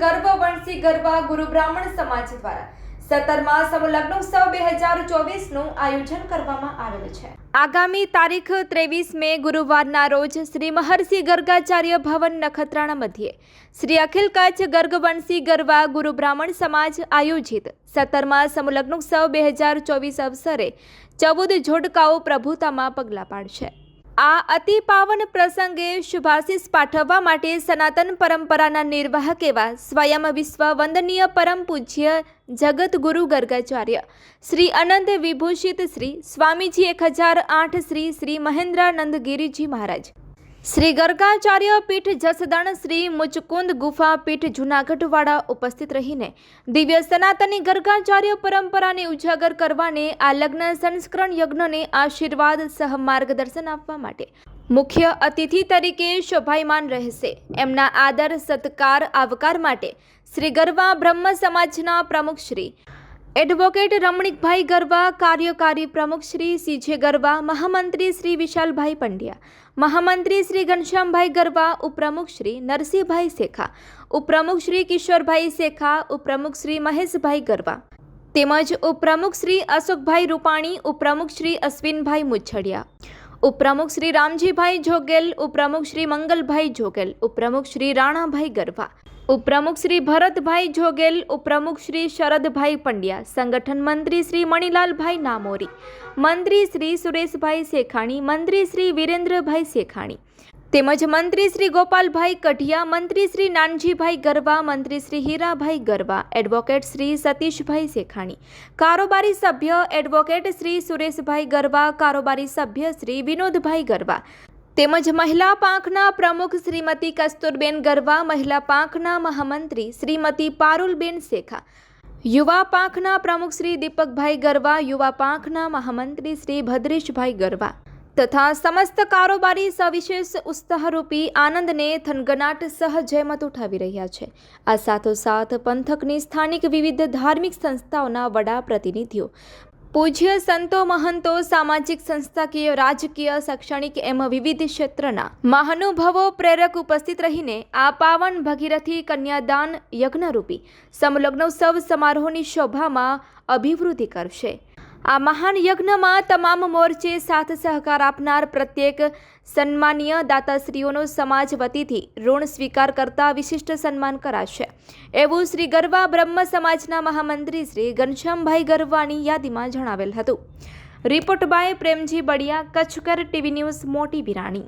ગર્ભ વંશી ગરબા ગુરુ બ્રાહ્મણ સમાજ દ્વારા સત્તરમાં સમલગ્નોત્સવ બે હજાર ચોવીસનું આયોજન કરવામાં આવેલ છે. આગામી તારીખ ત્રેવીસ મે ગુરુવારના રોજ શ્રી મહર્ષિ ગર્ગાચાર્ય ભવન નખત્રાણા મધ્યે શ્રી અખિલ કચ્છ ગર્ગવંશી ગરબા ગુરુ બ્રાહ્મણ સમાજ આયોજિત સત્તરમાં સમલગ્નોત્સવ બે હજાર ચોવીસ અવસરે ચૌદ જોડકાઓ પ્રભુતામાં પગલાં પાડશે. આ અતિ પાવન પ્રસંગે શુભાશીષ પાઠવવા માટે સનાતન પરંપરાના નિર્વાહક એવા સ્વયં વિશ્વ વંદનીય પરમ પૂજ્ય જગત ગુરુ ગર્ગાચાર્ય. શ્રી અનંત વિભૂષિત શ્રી સ્વામીજી એક હજાર આઠ શ્રી શ્રી મહેન્દ્રાનંદ ગિરિજી મહારાજ. શ્રી ગર્ગાચાર્ય પીઠ જસદણ શ્રી મુચકુંદ ગુફા પીઠ જુનાગઢવાળા ઉપસ્થિત રહીને દિવ્ય સનાતની ગર્ગાચાર્ય પરંપરાને ઉજાગર કરવાને આ લગ્ન સંસ્કરણ યજ્ઞને આશીર્વાદ સહ માર્ગદર્શન આપવા માટે મુખ્ય અતિથિ તરીકે શોભાયમાન રહેશે. એમના આદર, સત્કાર, આવકાર માટે શ્રી ગરવા બ્રહ્મ સમાજના પ્રમુખ શ્રી એડવોકેટ રમણીકભાઈ ગરબા કાર્યકારી પ્રમુખ શ્રી સીજે ગરબા મહામંત્રી શ્રી વિશાલભાઈ પંડ્યા મહામંત્રી શ્રી ઘનશ્યામભાઈ ગરબા ઉપપ્રમુખ શ્રી નરસિંહભાઈ શેખા ઉપપ્રમુખ શ્રી કિશોરભાઈ શેખા ઉપપ્રમુખ શ્રી મહેશભાઈ ગરબા તેમજ ઉપપ્રમુખ શ્રી અશોકભાઈ રૂપાણી ઉપપ્રમુખ શ્રી અશ્વિનભાઈ મુછડિયા ઉપપ્રમુખ શ્રી રામજીભાઈ જોગેલ ઉપપ્રમુખ શ્રી મંગલભાઈ જોગેલ ઉપપ્રમુખ શ્રી રાણાભાઈ ગરવા ઉપપ્રમુખ શ્રી ભરતભાઈ જોગેલ, ઉપપ્રમુખ શ્રી શરદભાઈ પંડ્યા, સંગઠન મંત્રી શ્રી મણિલાલભાઈ નામોરી, મંત્રી શ્રી સુરેશભાઈ શેખાણી, મંત્રી શ્રી વિરેન્દ્રભાઈ શેખાણી, તેમજ મંત્રી શ્રી ગોપાલભાઈ કઢિયા, મંત્રી શ્રી નાનજીભાઈ ગરવા, મંત્રી શ્રી હીરાભાઈ ગરવા, એડવોકેટ શ્રી સતીશભાઈ શેખાણી, કારોબારી સભ્ય એડવોકેટ શ્રી સુરેશભાઈ ગરવા, કારોબારી સભ્ય શ્રી વિનોદભાઈ ગરવા તેમજ મહિલા પાંખના પ્રમુખ શ્રીમતી કસ્તુરબેન ગરવા, મહિલા પાંખના મહામંત્રી શ્રીમતી પારુલબેન શેખા, યુવા પાંખના પ્રમુખ શ્રી દીપકભાઈ ગરવા, યુવા પાંખના મહામંત્રી શ્રી ભદ્રેશભાઈ ગરવા તથા સમસ્ત કારોબારી સવિશેષ ઉત્સાહરૂપી આનંદને થનગનાટ સહ જયમત ઉઠાવી રહ્યા છે. આ સાથોસાથ પંથકની સ્થાનિક વિવિધ ધાર્મિક સંસ્થાઓના વડા પ્રતિનિધિઓ પૂજ્ય સંતો મહંતો, સામાજિક સંસ્થાકીય, રાજકીય, શૈક્ષણિક એમ વિવિધ ક્ષેત્રના મહાનુભાવો પ્રેરક ઉપસ્થિત રહીને આ પાવન ભગીરથી કન્યાદાન યજ્ઞરૂપી સમલગ્નોત્સવ સમારોહની શોભામાં અભિવૃદ્ધિ કરશે. આ મહાન યજ્ઞમાં તમામ મોરચે સાથ સહકાર આપનાર પ્રત્યેક સન્માનીય દાતાશ્રીઓનો સમાજ વતીથી ઋણ સ્વીકાર કરતા વિશિષ્ટ સન્માન કરાશે. એવું શ્રી ગરવા બ્રહ્મ સમાજના મહામંત્રી શ્રી ઘનશ્યામભાઈ ગરવાની યાદીમાં જણાવેલ હતું. Report by Premji Badiya, Kutchkar TV news, Moti Birani.